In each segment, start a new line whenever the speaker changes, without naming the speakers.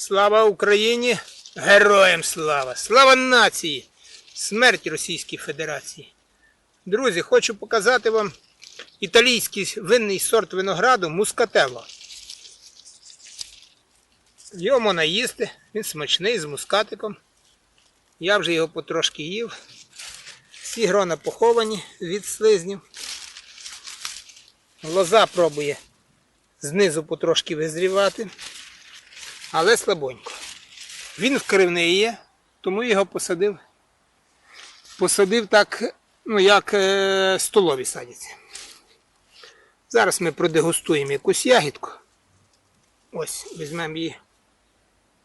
Слава Україні! Героям слава! Слава нації! Смерть Російській Федерації! Друзі, хочу показати вам італійський винний сорт винограду Мускателло. Його можна він смачний з мускатиком. Я вже його потрошки їв. Всі грона поховані від слизнів. Лоза пробує знизу потрошки визрівати, але слабонько. Він вкривний є, тому його посадив. Посадив так, ну як е, столові садяться. Зараз ми продегустуємо якусь ягідку. Ось, візьмемо її,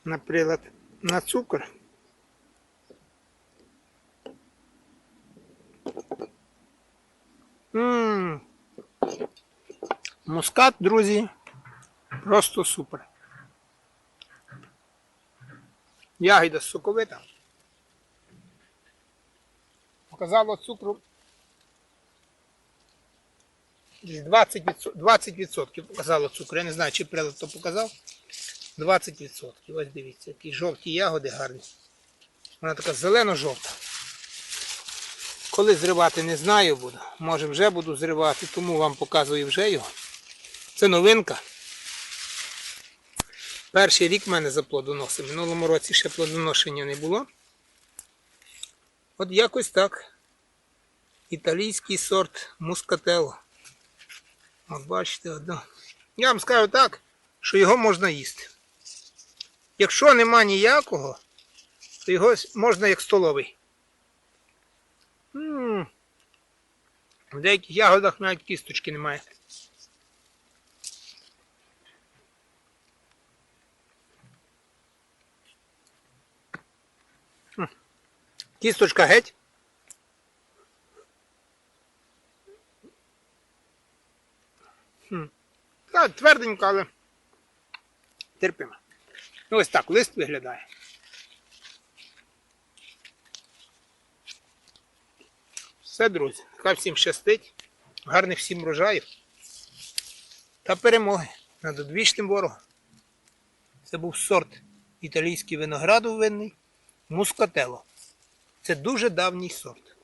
наприклад, на цукор. Ммм. Мускат, друзі, просто супер. Ягіда соковита. Показало цукру десь 20%, 20% показало цукру. Я не знаю, чи прилад то показав. 20%. Ось дивіться, які жовті ягоди гарні. Вона така зелено-жовта. Коли зривати не знаю буду. Може вже буду зривати, тому вам показую вже його. Це новинка. Перший рік в мене за плодоносом. Минулому році ще плодоношення не було. От якось так. Італійський сорт мускателло. От бачите, одно. Я вам скажу так, що його можна їсти. Якщо нема ніякого, то його можна як столовий. М. В деяких ягодах навіть кісточки немає. Кісточка геть. Та, тверденька, але терпима. Ну, ось так лист виглядає. Все, друзі. Хай всім щастить. Гарних всім врожаїв. Та перемоги над одвічним ворогом. Це був сорт італійський винограду винний Мускателло. Це дуже давній сорт.